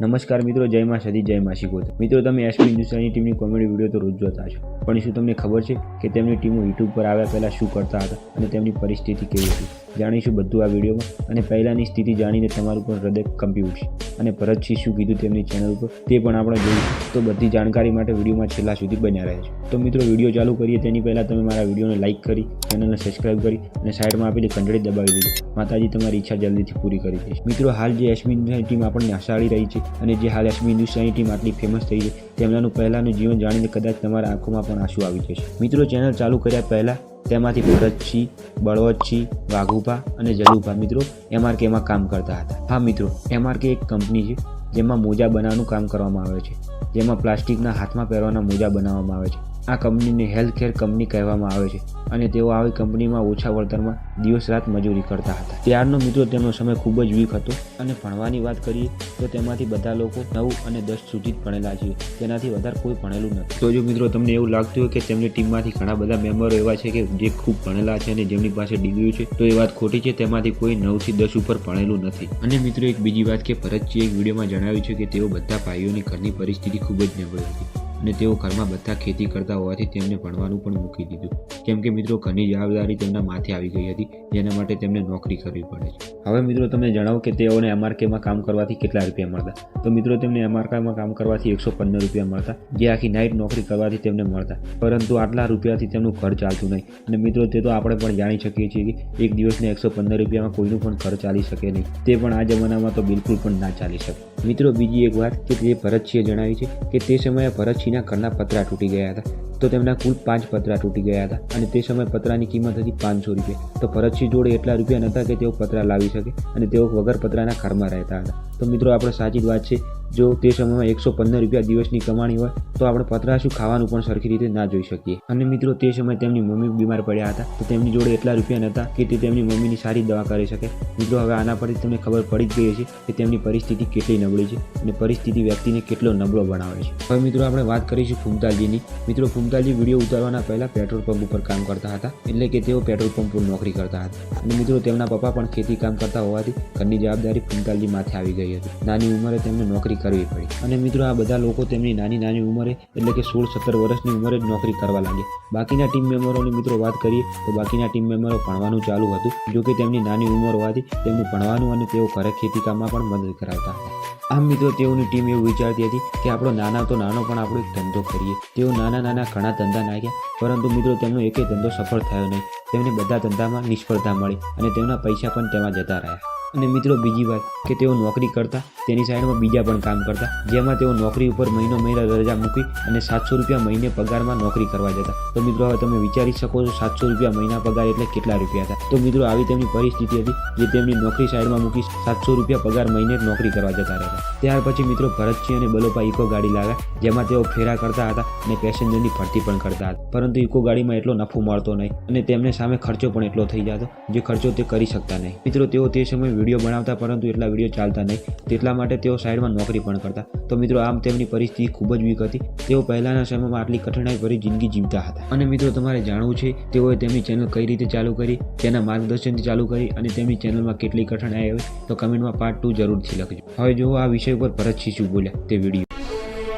નમસ્કાર મિત્રો, જય માં સદી જય માં શીખોતર મિત્રો, તમે એસપી હિન્દુસ્તાની ટીમની કોમેડી વીડિયો તો રોજ જોતા છો. પણ શું તમને ખબર છે કે તેમની ટીમો યુટ્યુબ પર આવ્યા પહેલાં શું કરતા હતા અને તેમની પરિસ્થિતિ કેવી હતી? જાણીશું બધું આ વિડીયોમાં અને પહેલાંની સ્થિતિ જાણીને તમારું પણ હૃદય કંપી ઉઠશે. અને ભરતસિંહ શું કીધું તેમની ચેનલ ઉપર તે પણ આપણે જોઈશું. તો બધી જાણકારી માટે વિડીયોમાં છેલ્લા સુધી બન્યા રહે છે તો મિત્રો, વીડિયો ચાલુ કરીએ તેની પહેલાં તમે મારા વિડીયોને લાઇક કરી ચેનલને સબસ્ક્રાઇબ કરી અને સાઈડમાં આપેલી ઘંટડી દબાવી દીધી માતાજી તમારી ઈચ્છા જલ્દીથી પૂરી કરી દઈશ મિત્રો, હાલ જે એસબી ટીમ આપણને હસાડી રહી છે અને જે હાલ એસબી હિન્દુસ્તાની આટલી ફેમસ થઈ છે. તેમનાનું પહેલાંનું જીવન જાણીને કદાચ તમારા આંખોમાં પણ આંસુ આવી જશે. મિત્રો ચેનલ ચાલુ કર્યા પહેલાં તેમાંથી ભરતસિંહ, બળવતસિંહ, વાઘુભા અને જલુભા, મિત્રો એમઆરકેમાં કામ કરતા હતા. હા, મિત્રો એમઆરકે એક કંપની છે, જેમાં મોજા બનાવવાનું કામ કરવામાં આવે છે. જેમાં પ્લાસ્ટિકના હાથમાં પહેરવાના મોજા બનાવવામાં આવે છે. આ કંપનીને હેલ્થ કેર કંપની કહેવામાં આવે છે અને તેઓ આવી કંપનીમાં ઓછા વળતરમાં દિવસ રાત મજૂરી કરતા હતા. ત્યારનો મિત્રો તેમનો સમય ખૂબ જ વીક હતો અને ભણવાની વાત કરીએ તો તેમાંથી બધા લોકો નવ અને દસ સુધી જ ભણેલા છે. તેનાથી વધારે કોઈ ભણેલું નથી. તો જો મિત્રો તમને એવું લાગતું હોય કે તેમની ટીમમાંથી ઘણા બધા મેમ્બરો એવા છે કે જે ખૂબ ભણેલા છે અને જેમની પાસે ડિગ્રી છે, તો એ વાત ખોટી છે. તેમાંથી કોઈ નવથી દસ ઉપર ભણેલું નથી. અને મિત્રો એક બીજી વાત કે ભરતજીએ એક વિડીયોમાં જણાવ્યું છે કે તેઓ બધા ભાઈઓની ઘરની પરિસ્થિતિ ખૂબ જ નબળી હતી. અને તેઓ ઘરમાં બધા ખેતી કરતા હોવાથી તેમને ભણવાનું પણ મૂકી દીધું. કેમ કે મિત્રો ઘરની જવાબદારી તેમના માથે આવી ગઈ હતી, જેના માટે તેમને નોકરી કરવી પડે છે. હવે મિત્રો, તમે જણાવો કે તેઓને એમઆરકેમાં કામ કરવાથી કેટલા રૂપિયા મળતા? તો મિત્રો, તેમને એમઆરકેમાં કામ કરવાથી એકસો પંદર રૂપિયા મળતા, જે આખી નાઇટ નોકરી કરવાથી તેમને મળતા. પરંતુ આટલા રૂપિયાથી તેમનું ઘર ચાલતું નહીં. અને મિત્રો, તે તો આપણે પણ જાણી શકીએ છીએ કે એક દિવસને એકસો પંદર રૂપિયામાં કોઈનું પણ ઘર ચાલી શકે નહીં. તે પણ આ જમાનામાં તો બિલકુલ પણ ના ચાલી શકે. મિત્રો, બીજી એક વાત કે તે ભરતસિંહે જણાવી છે કે તે સમયે ભરતસિંહના ઘરના પતરા તૂટી ગયા હતા. તો તેમના કુલ પાંચ પતરા તૂટી ગયા હતા અને તે સમયે પતરાની કિંમત હતી પાંચસો રૂપિયા. તો ભરતસિંહ જોડે એટલા રૂપિયા નહોતા કે તેઓ પતરા લાવી શકે અને તેઓ વગર પતરાના ઘરમાં રહેતા હતા. તો મિત્રો, આપણે સાચી જ વાત છે, જો તે સમયમાં એકસો પંદર રૂપિયા દિવસની કમાણી હોય, તો આપણે પતરાશું ખાવાનું પણ સરખી રીતે ના જોઈ શકીએ. અને મિત્રો, તે સમયે તેમની મમ્મી બીમાર પડ્યા હતા, તો તેમની જોડે એટલા રૂપિયા નહોતા કે તે તેમની મમ્મીની સારી દવા કરી શકે. મિત્રો, હવે આના પરથી તમને ખબર પડી જ ગઈ છે કે તેમની પરિસ્થિતિ કેટલી નબળી છે અને પરિસ્થિતિ વ્યક્તિને કેટલો નબળો બનાવે છે. હવે મિત્રો, આપણે વાત કરીશું ફૂમતાલજીની મિત્રો ફૂમતાલજી વીડિયો ઉતારવાના પહેલાં પેટ્રોલ પંપ ઉપર કામ કરતા હતા. એટલે કે તેઓ પેટ્રોલ પંપ પર નોકરી કરતા હતા. અને મિત્રો, તેમના પપ્પા પણ ખેતી કામ કરતા હોવાથી ઘરની જવાબદારી ફૂમતાલજી માથે આવી ગઈ હતી. નાની ઉંમરે તેમને નોકરી કરવી પડી. અને મિત્રો, આ બધા લોકો તેમની નાની નાની ઉંમરે, એટલે કે સોળ સત્તર વર્ષની ઉંમરે જ નોકરી કરવા લાગ્યા. બાકીના ટીમ મેમ્બરોની મિત્રો, વાત કરીએ તો બાકીના ટીમ મેમ્બરો ભણવાનું ચાલુ હતું. જોકે તેમની નાની ઉંમર હોવાથી તેમનું ભણવાનું અને તેઓ ઘરે ખેતી કામમાં પણ મદદ કરાવતા હતા. આમ મિત્રો, તેઓની ટીમ એવું વિચારતી હતી કે આપણો નાના તો નાનો, પણ આપણો એક ધંધો કરીએ. તેઓ નાના નાના ઘણા ધંધા નાખ્યા, પરંતુ મિત્રો તેમનો એકેય ધંધો સફળ થયો નહીં. તેમને બધા ધંધામાં નિષ્ફળતા મળી અને તેમના પૈસા પણ તેમાં જતા રહ્યા. અને મિત્રો બીજી વાત કે તેઓ નોકરી કરતા, તેની સાઈડમાં બીજા પણ કામ કરતા, જેમાં તેઓ નોકરી ઉપર મહિનો મહિના રજા મૂકી અને સાતસો રૂપિયા મહિને પગારમાં નોકરી કરવા જતા. તો મિત્રો હવે તમે વિચારી શકો છો સાતસો રૂપિયા મહિના પગાર એટલે કેટલા રૂપિયા હતા. તો મિત્રો આવી તેમની પરિસ્થિતિ હતી, જે તેમની નોકરી સાઈડમાં મૂકી સાતસો રૂપિયા પગાર મહિને નોકરી કરવા જતા રહેતા. ત્યાર પછી મિત્રો ભરતસિંહ અને બલોપા ઇકો ગાડી લાવ્યા, જેમાં તેઓ ફેરા કરતા હતા અને પેસેન્જરની ભરતી પણ કરતા હતા. પરંતુ ઇકો ગાડીમાં એટલો નફો મળતો નહીં અને તેમને સામે ખર્ચો પણ એટલો થઈ જતો, જે ખર્ચો તે કરી શકતા નહીં. મિત્રો, તેઓ તે સમયે વીડિયો બનાવતા, પરંતુ એટલા વીડિયો ચાલતા નહીં. તેટલા માટે તેઓ સાઈડમાં નોકરી પણ કરતા. તો મિત્રો, આમ તેમની પરિસ્થિતિ ખૂબ જ વીક હતી. તેઓ પહેલાંના સમયમાં આટલી કઠિનાઈ ભરી જિંદગી જીવતા હતા. અને મિત્રો, તમારે જાણવું છે, તેઓએ તેમની ચેનલ કઈ રીતે ચાલુ કરી, તેના માર્ગદર્શનથી ચાલુ કરી અને તેમની ચેનલમાં કેટલી કઠિનાઈ આવી? તો કમેન્ટમાં પાર્ટ ટુ જરૂરથી લખજો. હવે જો આ વિષય ઉપર ભરતસિંહ શું બોલ્યા તે વીડિયો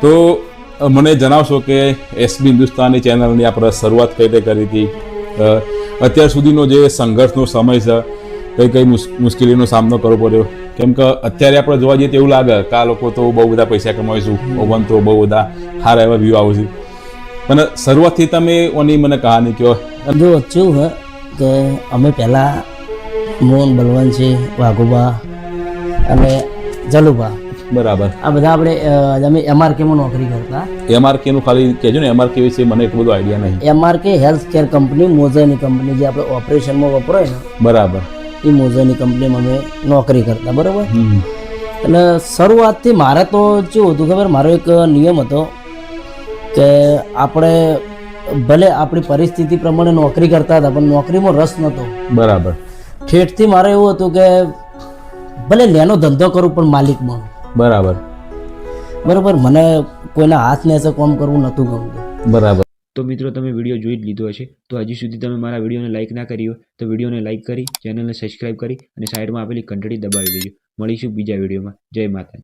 તો મને જણાવશો કે એસબી હિન્દુસ્તાની ચેનલની આપણે શરૂઆત કઈ રીતે કરી હતી? અત્યાર સુધીનો જે સંઘર્ષનો સમય છે કઈ કઈ મુશ- મુશ્કેલીનો સામનો કરવો પડ્યો? કેમ કે અત્યારે આપણે જોવા જઈએ તો એવું લાગે કે આ લોકો તો બહુ બધા પૈસા કમાવીશું ઓવન તો બહુ બધા સારા એવા વ્યૂ આવશે. પણ શરૂઆતથી તમે ઓની મને કહાની કહો જો કેવું હોય કે અમે પહેલાં મોહન બલવંતસિંહ વાઘુબા અને જલુબા. બરાબર. આ બધા આપણે અમે એમઆરકેમાં નોકરી કરતા. એમઆરકે નું ખાલી કહેજો ને એમઆરકે વિશે મને એટલું બધું આઈડિયા નહીં. એમઆરકે હેલ્થ કેર કંપની મોઝેની કંપની જે આપણે ઓપરેશનમાં વપરાય ને બરાબર. એ મોઝાની કંપનીમાં અમે નોકરી કરતા બરાબર? એટલે શરૂઆતથી મારે તો કેવું હતું ખબર? મારો એક નિયમ હતો કે આપણે ભલે આપણી પરિસ્થિતિ પ્રમાણે નોકરી કરતા હતા પણ નોકરીમાં રસ નહોતો. બરાબર. ઠેઠથી મારે એવું હતું કે ભલે લેનો ધંધો કરું પણ માલિક બનું. બરાબર. બરાબર મને કોઈના હાથ નેસે કોમ કરવું નહોતું ગમતું. બરાબર. તો મિત્રો તમે વીડિયો જોઈ જ લીધો હશે. તો હજી સુધી તમે મારા વિડીયોને લાઇક ના કરી હોય તો વિડીયોને લાઇક કરી ચેનલને સબસ્ક્રાઇબ કરી અને સાઈડમાં આપેલી ઘંટડી દબાવી દેજો. મળીશું બીજા વિડીયોમાં. જય માતા